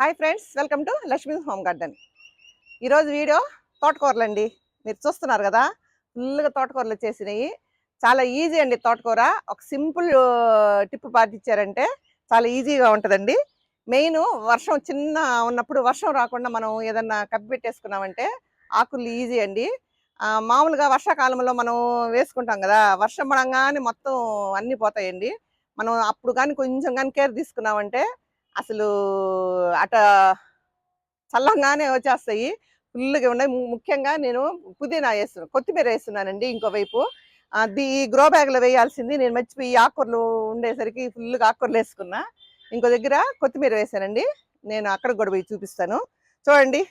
Hi friends welcome to Lakshmi home garden. ఈరోజు video తోటకూరలు అండి మీరు చూస్తున్నారు కదా ఫుల్గా తోటకూరలు వచ్చేసినాయి. చాలా ఈజీ అండి తోటకూర. ఒక సింపుల్ టిప్ పాటించారంటే చాలా ఈజీగా ఉంటుందండి. మెయిన్ వర్షం చిన్న ఉన్నప్పుడు వర్షం రాకుండా మనం ఏదన్నా కప్పి పెట్టేసుకున్నామంటే ఆకులు ఈజీ అండి. మామూలుగా వర్షాకాలంలో మనం వేసుకుంటాం కదా వర్షం పడంగానే మొత్తం అన్నీ పోతాయండి. మనం అప్పుడు కానీ కొంచెం కానీ కేర్ తీసుకున్నామంటే అసలు అట చల్లంగానే వచ్చేస్తాయి. ఫుల్గా ఉన్నాయి. ము- ముఖ్యంగా నేను పుదీనా వేస్తున్నాను కొత్తిమీర వేస్తున్నానండి ఇంకోవైపు అది గ్రో బ్యాగ్లో వేయాల్సింది. నేను మర్చిపోయి ఆకుకూరలు ఉండేసరికి ఫుల్గా ఆకుకూరలు వేసుకున్నా. ఇంకో దగ్గర కొత్తిమీర వేసానండి నేను అక్కడ కూడా పోయి చూపిస్తాను. చూడండి.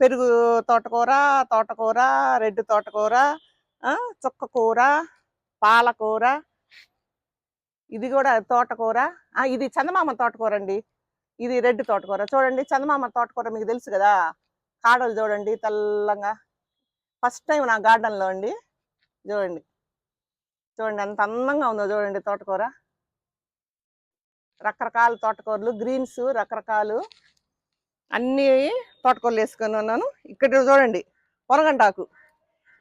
పెరుగు తోటకూర తోటకూర రెడ్ తోటకూర చుక్కకూర కూర పాలకూర ఇది కూడా తోటకూర. ఇది చందమామ తోటకూర అండి ఇది రెడ్ తోటకూర. చూడండి చందమామ తోటకూర మీకు తెలుసు కదా? కాడలు చూడండి తెల్లంగా. ఫస్ట్ టైం నా గార్డెన్లో అండి. చూడండి. చూడండి అంత అందంగా ఉందో చూడండి తోటకూర. రకరకాల తోటకూరలు గ్రీన్స్ రకరకాలు. అన్నీ తోటకూరలు వేసుకొని ఉన్నాను. ఇక్కడ చూడండి పొనగంటాకు.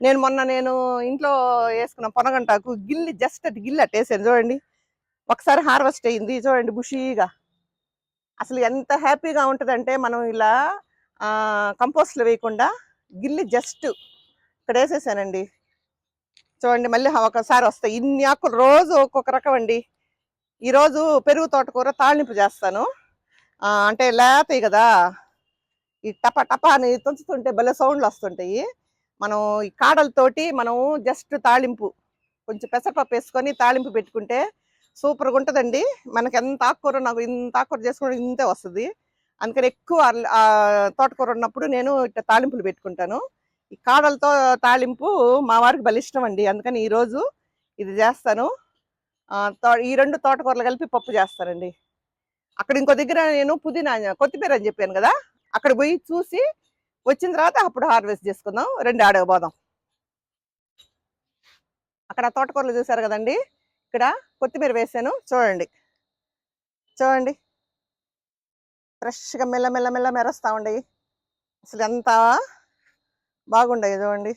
నేను మొన్న నేను ఇంట్లో వేసుకున్న పొనగంటాకు గిల్లి జస్ట్ అటు గిల్లి అట్టేసాను చూడండి ఒకసారి హార్వెస్ట్ అయ్యింది చూడండి బుషీగా. అసలు ఎంత హ్యాపీగా ఉంటుందంటే మనం ఇలా కంపోస్ట్లు వేయకుండా గిల్లి జస్ట్ ఇక్కడ వేసేసానండి. చూడండి మళ్ళీ ఒకసారి వస్తాయి. ఇన్ని ఆకులు రోజు ఒక్కొక్క రకం అండి. ఈరోజు పెరుగు తోటకూర తాళింపు చేస్తాను. అంటే లేతాయి కదా. ఈ టప టప అని తుంచుతుంటే భలే సౌండ్లు వస్తుంటాయి. మనం ఈ కాడలతోటి మనం జస్ట్ తాళింపు కొంచెం పెసరపప్పు వేసుకొని తాళింపు పెట్టుకుంటే సూపర్గా ఉంటుందండి. మనకి ఎంత ఆకుకూర నాకు ఇంత ఆకుకూర చేసుకుంటే ఇంతే వస్తుంది. అందుకని ఎక్కువ తోటకూర ఉన్నప్పుడు నేను ఇట్లా తాలింపులు పెట్టుకుంటాను. ఈ కాడలతో తాలింపు మా వారికి బలిష్టం ఇష్టం అండి. అందుకని ఈరోజు ఇది చేస్తాను. తో- ఈ రెండు తోటకూరలు కలిపి పప్పు చేస్తానండి. అక్కడ ఇంకో దగ్గర నేను పుదీనా కొత్తిమీర అని చెప్పాను కదా అక్కడ పోయి చూసి వచ్చిన తర్వాత అప్పుడు హార్వెస్ట్ చేసుకుందాం. రెండు ఆడకపోదాం అక్కడ తోటకూరలు చూసారు కదండి? ఇక్కడ కొత్తిమీర వేసాను. చూడండి. చూడండి. ఫ్రెష్గా మెల్ల మెల్ల మెల్ల మెరుస్తూ ఉండయి అసలు ఎంత బాగుండయి చూడండి.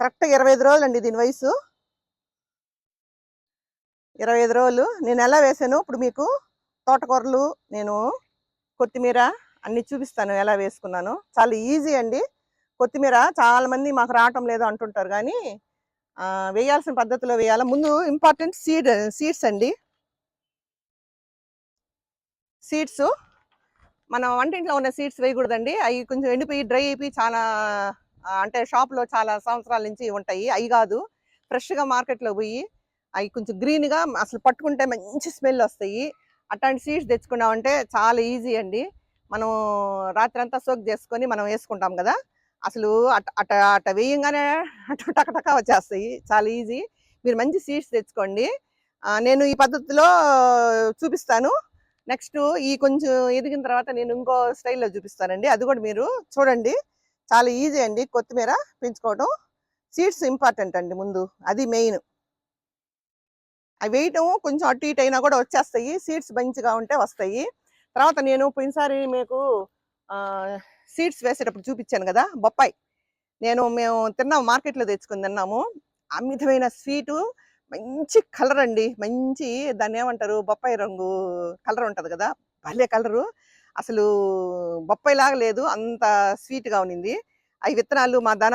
కరెక్ట్గా ఇరవై ఐదు రోజులు అండి దీని వయసు. ఇరవై ఐదు రోజులు. నేను ఎలా వేసాను ఇప్పుడు మీకు తోటకూరలు నేను కొత్తిమీర అన్ని చూపిస్తాను ఎలా వేసుకున్నాను. చాలా ఈజీ అండి. కొత్తిమీర చాలామంది మాకు రావటం లేదు అంటుంటారు కానీ వేయాల్సిన పద్ధతిలో వేయాలి? ముందు ఇంపార్టెంట్ సీడ్ సీడ్స్ అండి. సీడ్స్ మనం వంటింట్లో ఉన్న సీడ్స్ వేయకూడదండి. అవి కొంచెం ఎండిపోయి డ్రై అయిపోయి చాలా అంటే షాప్లో చాలా సంవత్సరాల నుంచి ఉంటాయి. అవి కాదు. ఫ్రెష్గా మార్కెట్లో పోయి అవి కొంచెం గ్రీన్గా అసలు పట్టుకుంటే మంచి స్మెల్ వస్తాయి. అట్లాంటి సీడ్స్ తెచ్చుకున్నామంటే చాలా ఈజీ అండి. మనం రాత్రి అంతా సోక్ చేసుకొని మనం వేసుకుంటాం కదా. అసలు అట అట అట వేయంగానే అటు టకటక వచ్చేస్తాయి. చాలా ఈజీ. మీరు మంచి సీడ్స్ తెచ్చుకోండి. నేను ఈ పద్ధతిలో చూపిస్తాను. నెక్స్ట్ ఈ కొంచెం ఎదిగిన తర్వాత నేను ఇంకో స్టైల్లో చూపిస్తానండి. అది కూడా మీరు చూడండి. చాలా ఈజీ అండి కొత్తిమీర పెంచుకోవడం సీడ్స్ ఇంపార్టెంట్ అండి ముందు. అది మెయిన్. అవి వేయటం కొంచెం అటు ఇటు అయినా కూడా వచ్చేస్తాయి. సీడ్స్ మంచిగా ఉంటే వస్తాయి. తర్వాత నేను పోయినసారి మీకు సీడ్స్ వేసేటప్పుడు చూపించాను కదా బొప్పాయి. నేను మేము తిన్నాము మార్కెట్లో తెచ్చుకుని తిన్నాము. అమితమైన స్వీటు మంచి కలర్ అండి. మంచి దాన్ని ఏమంటారు? బొప్పాయి రంగు కలర్ ఉంటుంది కదా భలే కలరు. అసలు బొప్పాయి లాగా లేదు అంత స్వీట్గా ఉన్నింది. అవి విత్తనాలు మా దన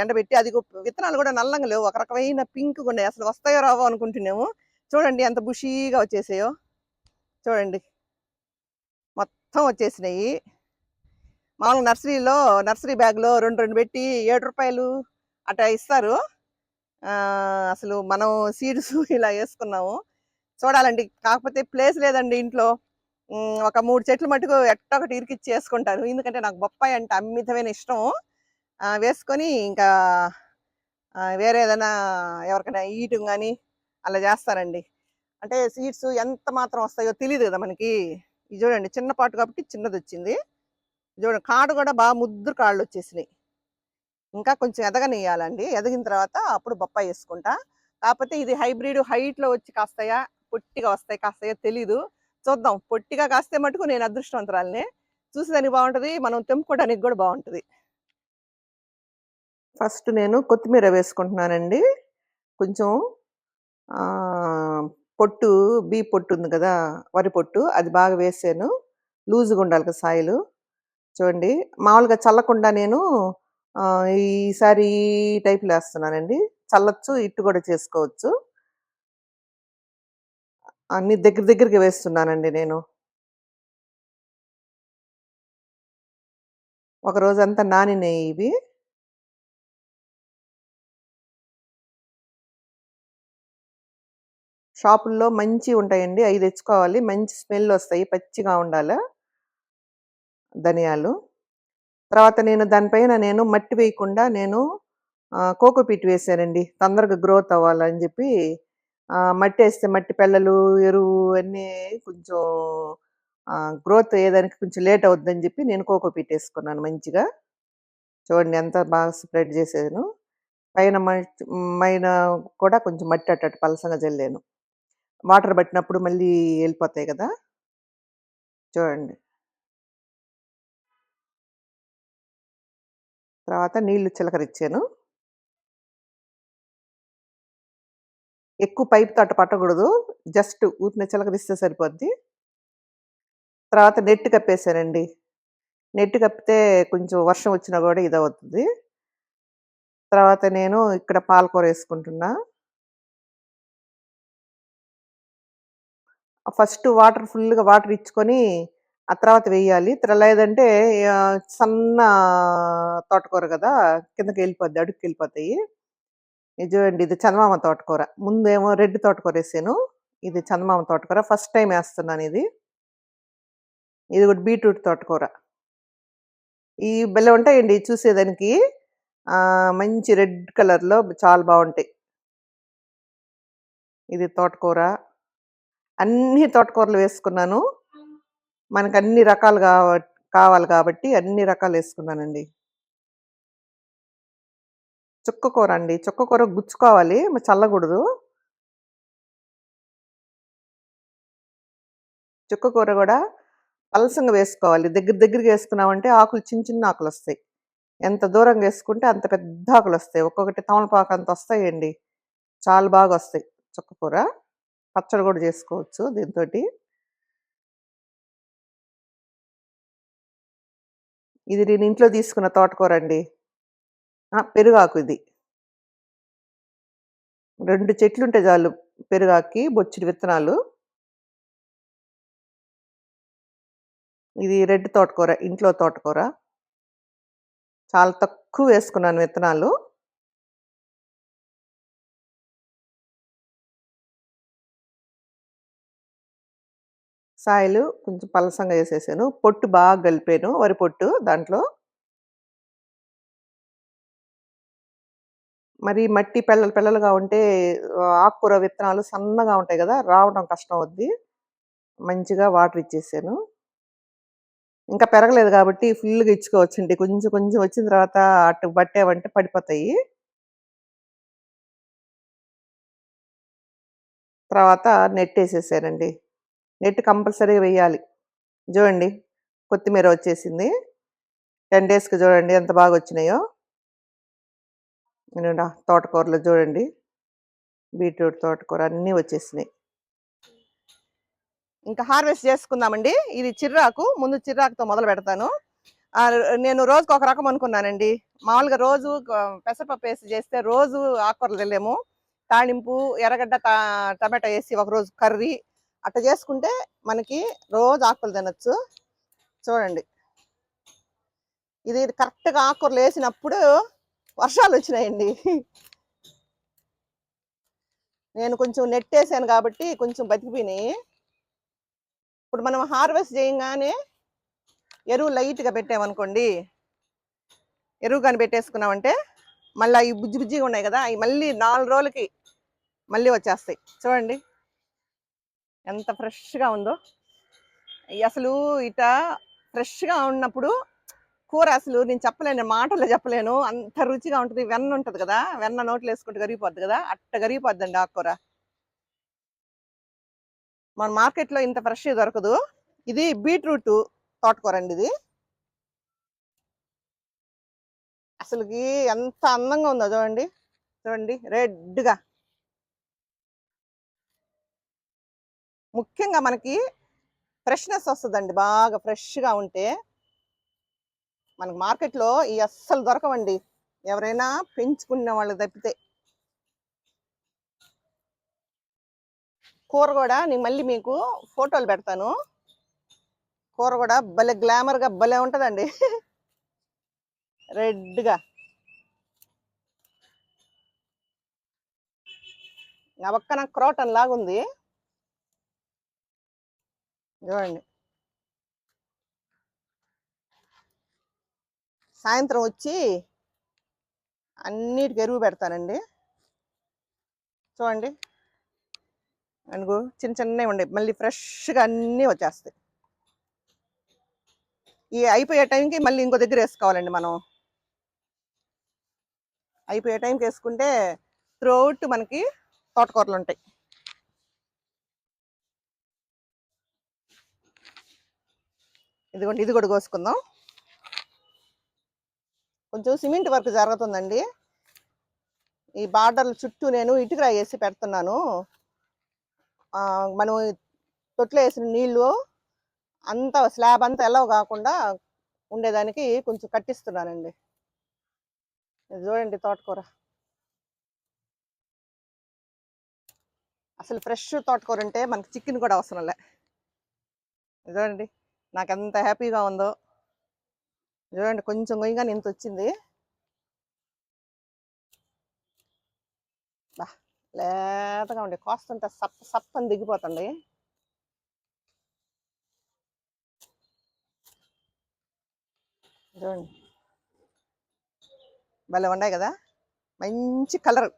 ఎండబెట్టి అది విత్తనాలు కూడా నల్లంగా లేవు. ఒక రకమైన పింక్ ఉన్నాయి అసలు వస్తాయో రావో అనుకుంటున్నాము. చూడండి ఎంత బుషీగా వచ్చేసాయో. చూడండి. మొత్తం వచ్చేసినాయి. మామూలుగా నర్సరీలో నర్సరీ బ్యాగ్లో రెండు రెండు పెట్టి ఏడు రూపాయలు అట్లా ఇస్తారు. అసలు మనం సీడ్స్ ఇలా వేసుకున్నాము. చూడాలండి. కాకపోతే ప్లేస్ లేదండి ఇంట్లో. ఒక మూడు చెట్లు మటుకు ఎట్టొకటి ఇరికిచ్చి వేసుకుంటాను ఎందుకంటే నాకు బొప్పాయి అంటే అమితమైన ఇష్టం. వేసుకొని ఇంకా వేరే ఏదైనా ఎవరికైనా ఈయటం కానీ అలా చేస్తారండి. అంటే సీడ్స్ ఎంత మాత్రం వస్తాయో తెలియదు కదా మనకి. ఇది చూడండి చిన్నపాటు కాబట్టి చిన్నది వచ్చింది చూడండి కాడు కూడా బాగా ముద్దురు కాళ్ళు వచ్చేసినాయి ఇంకా కొంచెం ఎదగనియాలండి ఎదిగిన తర్వాత అప్పుడు బొప్పాయి వేసుకుంటా. కాకపోతే ఇది హైబ్రిడ్ హైట్లో వచ్చి కాస్తాయా? పొట్టిగా వస్తాయి. కాస్తాయా తెలీదు. చూద్దాం. పొట్టిగా కాస్తే మటుకు నేను అదృష్టవంతురాలినే. చూసేదానికి బాగుంటుంది. మనం తెంపుకోవడానికి కూడా బాగుంటుంది. ఫస్ట్ నేను కొత్తిమీర వేసుకుంటున్నానండి. కొంచెం పొట్టు బీ పొట్టు ఉంది కదా వరి పొట్టు అది బాగా వేసాను. లూజుగా ఉండాలి కదా సాయిలు. చూడండి. మామూలుగా చల్లకుండా నేను ఈసారి ఈ టైప్లో వేస్తున్నానండి. చల్లచ్చు ఇట్టు కూడా చేసుకోవచ్చు. అన్ని దగ్గర దగ్గరికి వేస్తున్నానండి నేను. ఒక రోజంతా నానినాయి ఇవి. షాపుల్లో మంచి ఉంటాయండి అవి తెచ్చుకోవాలి. మంచి స్మెల్ వస్తాయి. పచ్చిగా ఉండాలి. ధనియాలు. తర్వాత నేను దానిపైన నేను మట్టి వేయకుండా నేను కోకోపీట్ వేసానండి. తొందరగా గ్రోత్ అవ్వాలని చెప్పి మట్టి వేస్తే మట్టి పిల్లలు ఎరువు అన్నీ కొంచెం గ్రోత్ అయ్యేదానికి కొంచెం లేట్ అవుద్దని చెప్పి నేను కోకోపీట్ వేసుకున్నాను మంచిగా. చూడండి ఎంత బాగా స్ప్రెడ్ చేసాను పైన మైన కూడా కొంచెం మట్టి అట్టట్టు పలసంగా జల్లాను. వాటర్ పట్టినప్పుడు మళ్ళీ వెళ్ళిపోతాయి కదా. చూడండి. తర్వాత నీళ్ళు చిలకరిచ్చాను. ఎక్కువ పైప్ తోట పట్టకూడదు. జస్ట్ ఊరిని చిలకరిస్తే సరిపోద్ది. తర్వాత నెట్ కప్పేశానండి నెట్ కప్పితే కొంచెం వర్షం వచ్చినా కూడా ఇది అవుతుంది తర్వాత నేను ఇక్కడ పాలకూర వేసుకుంటున్నా. ఫస్ట్ వాటర్ ఫుల్గా వాటర్ ఇచ్చుకొని ఆ తర్వాత వేయాలి. లేదంటే సన్న తోటకూర కదా కిందకి వెళ్ళిపోద్ది అడుగుకి వెళ్ళిపోతాయి. ఇది చూడండి ఇది చందమామ తోటకూర. ముందేమో రెడ్ తోటకూర వేసాను. ఇది చందమామ తోటకూర. ఫస్ట్ టైం వేస్తున్నాను ఇది. ఇది కూడా బీట్రూట్ తోటకూర. ఈ బెల్లం ఉంటాయండి చూసేదానికి. మంచి రెడ్ కలర్లో చాలా బాగుంటాయి. ఇది తోటకూర. అన్ని తోటకూరలు వేసుకున్నాను. మనకు అన్ని రకాలు కావ కావాలి కాబట్టి అన్ని రకాలు వేసుకున్నానండి. చుక్క కూర అండి. చుక్క కూర గుచ్చుకోవాలి. చల్లకూడదు. చుక్క కూర కూడా పలసంగా వేసుకోవాలి. దగ్గర దగ్గరికి వేసుకున్నామంటే ఆకులు చిన్న చిన్న ఆకులు వస్తాయి. ఎంత దూరంగా వేసుకుంటే అంత పెద్ద ఆకులు వస్తాయి. ఒక్కొక్కటి తమలపాకు అంత వస్తాయండి. చాలా బాగా వస్తాయి చుక్క కూర. పచ్చడి కూడా చేసుకోవచ్చు దీంతో ఇది నేను ఇంట్లో తీసుకున్న తోటకూర అండి పెరుగాకు ఇది. రెండు చెట్లు ఉంటే చాలు పెరుగాకి బొచ్చిడి విత్తనాలు. ఇది రెడ్ తోటకూర ఇంట్లో తోటకూర. చాలా తక్కువ వేసుకున్నాను విత్తనాలు. సాయిలు కొంచెం పలసంగా వేసేసాను. పొట్టు బాగా కలిపాను. వరి పొట్టు దాంట్లో. మరి మట్టి పెళ్ళలు పెళ్ళలుగా ఉంటే ఆకుకూర విత్తనాలు సన్నగా ఉంటాయి కదా రావడం కష్టం అవుద్ది. మంచిగా వాటర్ ఇచ్చేసాను. ఇంకా పెరగలేదు కాబట్టి ఫుల్గా ఇచ్చుకోవచ్చండి. కొంచెం కొంచెం వచ్చిన తర్వాత అటు పట్టామంటే పడిపోతాయి. తర్వాత నెట్ వేసేసానండి నెట్ కంపల్సరీగా వేయాలి చూడండి కొత్తిమీర వచ్చేసింది. టెన్ డేస్కి చూడండి ఎంత బాగా వచ్చినాయో. ఇదిగోండి, తోటకూరలో చూడండి. బీట్రూట్ తోటకూర అన్నీ వచ్చేసినాయి. ఇంకా హార్వెస్ట్ చేసుకుందామండి. ఇది చిర్రాకు ముందు చిర్రాకుతో మొదలు పెడతాను. నేను రోజుకు ఒక రకం అనుకున్నానండి. మామూలుగా రోజు పెసరపప్పు వేసి చేస్తే రోజు ఆకుకూరలు వెళ్ళాము తాళింపు ఎర్రగడ్డ టమాటా వేసి ఒక రోజు కర్రీ అట్లా చేసుకుంటే మనకి రోజు ఆకులు తినచ్చు. చూడండి. ఇది కరెక్ట్గా ఆకుకూరలు వేసినప్పుడు వర్షాలు వచ్చినాయండి. నేను కొంచెం నెట్టేసాను కాబట్టి కొంచెం బతికిపోయినాయి. ఇప్పుడు మనం హార్వెస్ట్ చేయగానే ఎరువు లైట్గా పెట్టామనుకోండి. ఎరువు కానీ పెట్టేసుకున్నామంటే మళ్ళీ ఈ బుజ్జి బుజ్జిగా ఉన్నాయి కదా అవి మళ్ళీ నాలుగు రోజులకి మళ్ళీ వచ్చేస్తాయి. చూడండి. ఎంత ఫ్రెష్గా ఉందో. అసలు ఇట ఫ్రెష్గా ఉన్నప్పుడు కూర అసలు నేను చెప్పలేను మాటల్లో చెప్పలేను. అంత రుచిగా ఉంటుంది. వెన్న ఉంటుంది కదా వెన్న నోట్లో వేసుకుంటే కరిగిపోద్ది కదా అట్ట కరిగిపోద్దండి ఆకుకూర మన మార్కెట్లో ఇంత ఫ్రెష్ దొరకదు. ఇది బీట్రూట్ తోటకూర అండి ఇది. అసలుకి ఎంత అందంగా ఉందో చూడండి. చూడండి రెడ్గా. ముఖ్యంగా మనకి ఫ్రెష్నెస్ వస్తుందండి. బాగా ఫ్రెష్గా ఉంటే మనకు మార్కెట్లో ఈ అస్సలు దొరకవండి. ఎవరైనా పెంచుకునే వాళ్ళు తప్పితే. కూర కూడా నేను మళ్ళీ మీకు ఫోటోలు పెడతాను. కూర కూడా భలే గ్లామర్గా భలే ఉంటుందండి. రెడ్గా. నా పక్కన క్రోటన్ లాగుంది. చూడండి సాయంత్రం వచ్చి అన్నిటికి ఎరువు పెడతానండి. చూడండి. అనుకో చిన్న చిన్నవి ఉండే. మళ్ళీ ఫ్రెష్గా అన్నీ వచ్చేస్తాయి. ఈ అయిపోయే టైంకి మళ్ళీ ఇంకో దగ్గర వేసుకోవాలండి మనం. అయిపోయే టైంకి వేసుకుంటే త్రోట్ మనకి తోటకూరలు ఉంటాయి. ఇదిగోండి ఇది కూడా కోసుకుందాం. కొంచెం సిమెంట్ వర్క్ జరుగుతుందండి. ఈ బార్డర్ల చుట్టూ నేను ఇటుక వేసి పెడుతున్నాను. మనం తొట్లో వేసిన నీళ్ళు అంత స్లాబ్ అంతా ఎలా కాకుండా ఉండేదానికి కొంచెం కట్టిస్తున్నానండి. చూడండి తోటకూర. అసలు ఫ్రెష్ తోటకూర ఉంటే మనకి చికెన్ కూడా అవసరం లే. చూడండి. నాకు ఎంత హ్యాపీగా ఉందో. చూడండి కొంచెం గొయ్యగా ఇంత వచ్చింది బా లేతగా ఉండే కోస్తుంటే సప్ప సప్పని దిగిపోతుంది. చూడండి. భలే ఉన్నాయి కదా? మంచి కలర్.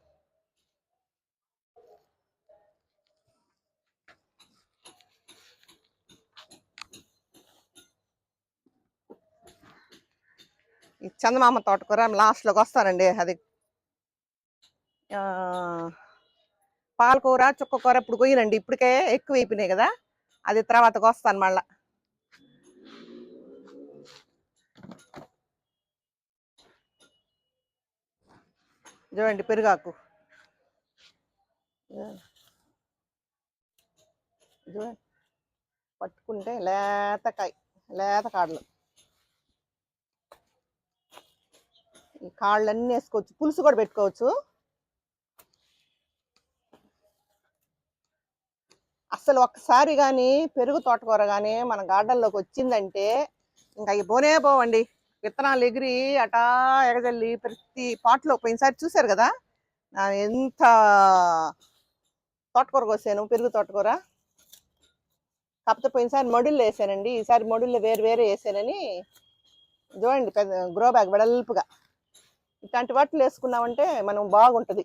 ఈ చందమామ తోటకూర లాస్ట్లోకి వస్తానండి అది పాలకూర చుక్కకూర ఇప్పుడు కొయ్యనండి ఇప్పటికే ఎక్కువ అయిపోయినాయి కదా. అది తర్వాతకు వస్తాను మళ్ళా. చూడండి పెరుగాకు. చూడండి. పట్టుకుంటే పట్టుకుంటే లేతకాయ లేత కాడలు. ఈ కాళ్ళన్నీ వేసుకోవచ్చు పులుసు కూడా పెట్టుకోవచ్చు. అసలు ఒక్కసారి కానీ పెరుగు తోటకూర కానీ మన గార్డెన్లోకి వచ్చిందంటే ఇంకా అవి పోనే పోవండి. విత్తనాలు ఎగిరి అటా ఎగజల్లి ప్రతి పాటలో పోయినసారి చూశారు కదా? ఎంత తోటకూర కోసాను పెరుగు తోటకూర. కాకపోతే పోయినసారి మొడిల్లో వేసానండి. ఈసారి మడుల్లో వేరు వేరే వేసానని. చూడండి పెద్ద గ్రో బ్యాగ్ వెడల్పుగా. ఇట్లాంటి వాటిలు వేసుకున్నామంటే మనం బాగుంటుంది.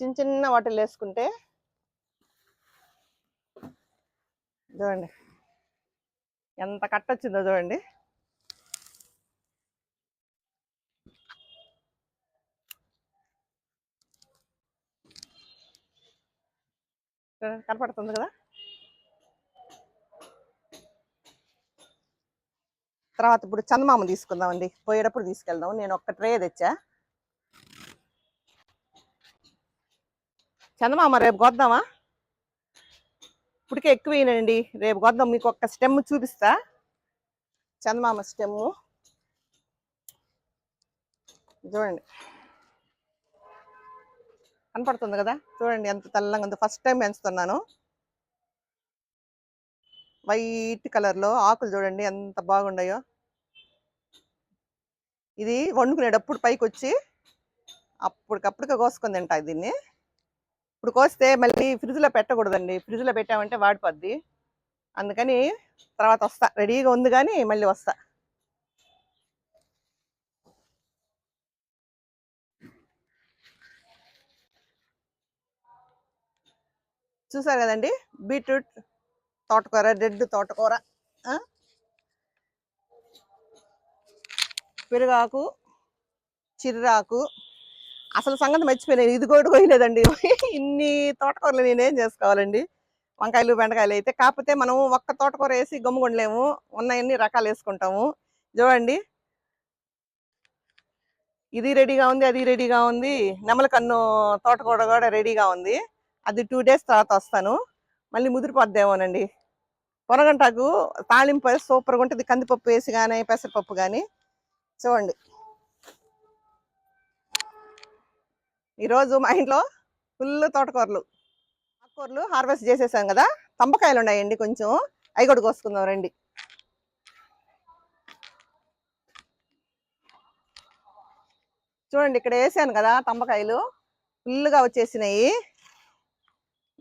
చిన్న చిన్న వాటిలు వేసుకుంటే చూడండి. ఎంత కట్టొచ్చిందో చూడండి. చూడండి, కనపడుతుంది కదా? తర్వాత ఇప్పుడు చందమామ తీసుకుందామండి. పోయేటప్పుడు తీసుకెళ్దాం. నేను ఒక్క ట్రే తెచ్చా. చందమామ రేపు కొద్దామా? ఇప్పటికే ఎక్కువేనండి రేపు కొద్దాం. మీకు ఒక్క స్టెమ్ చూపిస్తా. చందమామ స్టెమ్. చూడండి. కనపడుతుంది కదా? చూడండి ఎంత తెల్లంగా ఉందో. ఫస్ట్ టైం పెంచుతున్నాను. వైట్ కలర్లో ఆకులు చూడండి ఎంత బాగున్నాయో ఇది వండుకునేటప్పుడు పైకి వచ్చి అప్పటికప్పుడుగా కోసుకొని తింటా దీన్ని. ఇప్పుడు కోస్తే మళ్ళీ ఫ్రిడ్జ్లో పెట్టకూడదండి. ఫ్రిడ్జ్లో పెట్టామంటే వాడిపోద్ది. అందుకని తర్వాత వస్తా. రెడీగా ఉంది కానీ మళ్ళీ వస్తా. చూసారు కదండి? బీట్రూట్ తోటకూర రెడ్ తోటకూర ఆ? పెరుగాకు చిర్రాకు. అసలు సంగతి మర్చిపోయినాను. ఇది కూడా పోయినదండి ఇన్ని తోటకూరలు నేనేం చేసుకోవాలండి? వంకాయలు బెండకాయలు అయితే. కాకపోతే మనం ఒక్క తోటకూర వేసి గమ్ముగుండలేము ఉన్న ఎన్ని రకాలు వేసుకుంటాము. చూడండి. ఇది రెడీగా ఉంది అది రెడీగా ఉంది. నెమలకన్ను తోటకూర కూడా రెడీగా ఉంది. అది టూ డేస్ తర్వాత వస్తాను. మళ్ళీ ముదిరిపోద్దేమోనండి. పొనగంటాకు తాళింపు సూపర్గా ఉంటుంది. కందిపప్పు వేసి కానీ పెసరపప్పు కానీ చూడండి. ఈరోజు మా ఇంట్లో ఫుల్ తోటకూరలు. ఆకుకూరలు హార్వెస్ట్ చేసేసాం కదా తంపకాయలు ఉన్నాయండి కొంచెం. అవి కూడా కోసుకుందాం రండి. చూడండి ఇక్కడ వేసాను కదా తంపకాయలు ఫుల్గా వచ్చేసినాయి.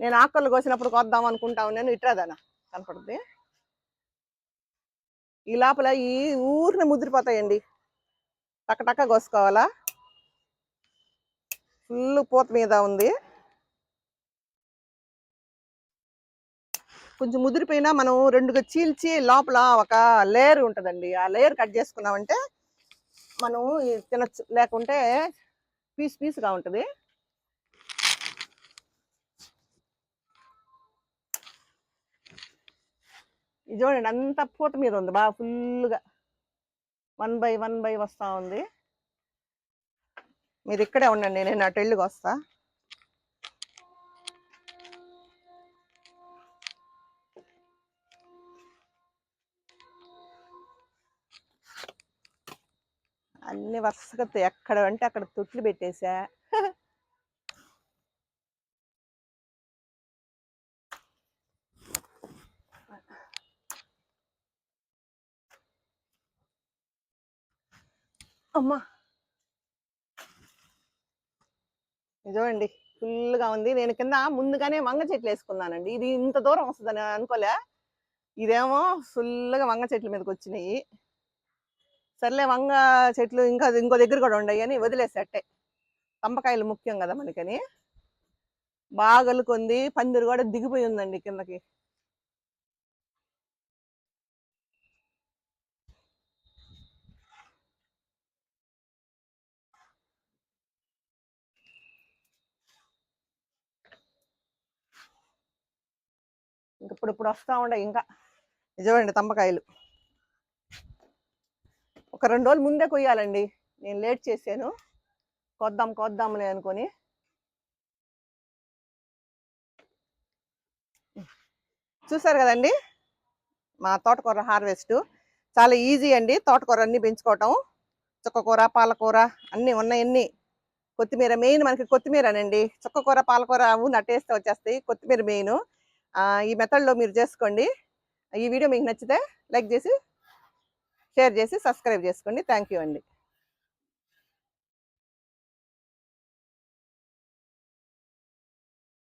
నేను ఆకుకూరలు కోసినప్పుడు కొద్దాం అనుకుంటాను నేను ఇట్రాదానా కనపడుద్ది. ఈ లోపల ఈ ఊరిని ముదిరిపోతాయండి. టక్క కోసుకోవాలా? ఫుల్ పూత మీద ఉంది. కొంచెం ముదిరిపోయినా మనం రెండుగా చీల్చి లోపల ఒక లేయర్ ఉంటుందండి. ఆ లేయర్ కట్ చేసుకున్నామంటే మనం తినచ్చు. లేకుంటే పీస్ పీస్గా ఉంటుంది. ఇది చూడండి అంత పూత మీద ఉంది. బాగా ఫుల్గా వన్ బై వన్ బై వస్తూ ఉంది. మీరు ఇక్కడే ఉండండి నేను అటు వెళ్ళి వస్తా. అన్ని వరుసగా ఎక్కడ అంటే అక్కడ తొట్లు పెట్టేశా అమ్మా. నిజమండి చూడండి ఫుల్గా ఉంది. నేను కింద ముందుగానే వంగ చెట్లు వేసుకున్నానండి. ఇది ఇంత దూరం వస్తుందని అనుకోలే. ఇదేమో ఫుల్గా వంగ చెట్ల మీదకి వచ్చినాయి. సర్లే వంగ చెట్లు ఇంకా ఇంకో దగ్గర కూడా ఉండయి అని వదిలేసేట్టే తంపకాయలు ముఖ్యం కదా మనకని. బాగా అల్లుకుంది. పందిరు కూడా దిగిపోయి ఉందండి కిందకి. ఇప్పుడు ఇప్పుడు వస్తా ఉండే ఇంకా. నిజమండి తంబకాయలు ఒక రెండు రోజులు ముందే కొయ్యాలండి. నేను లేట్ చేశాను. కొద్దాం కొద్దాంలే అనుకొని. చూసారు కదండి? మా తోటకూర హార్వెస్ట్. చాలా ఈజీ అండి తోటకూర అన్నీ పెంచుకోవటం. చుక్కకూర పాలకూర అన్నీ ఉన్నాయన్నీ కొత్తిమీర మెయిన్ మనకి కొత్తిమీరనండి. చుక్కకూర పాలకూర అవు నట్టేస్తే వచ్చేస్తాయి. కొత్తిమీర మెయిన్. ఈ మెథడ్లో మీరు చేసుకోండి. ఈ వీడియో మీకు నచ్చితే లైక్ చేసి షేర్ చేసి సబ్స్క్రైబ్ చేసుకోండి. థ్యాంక్ యూ అండి.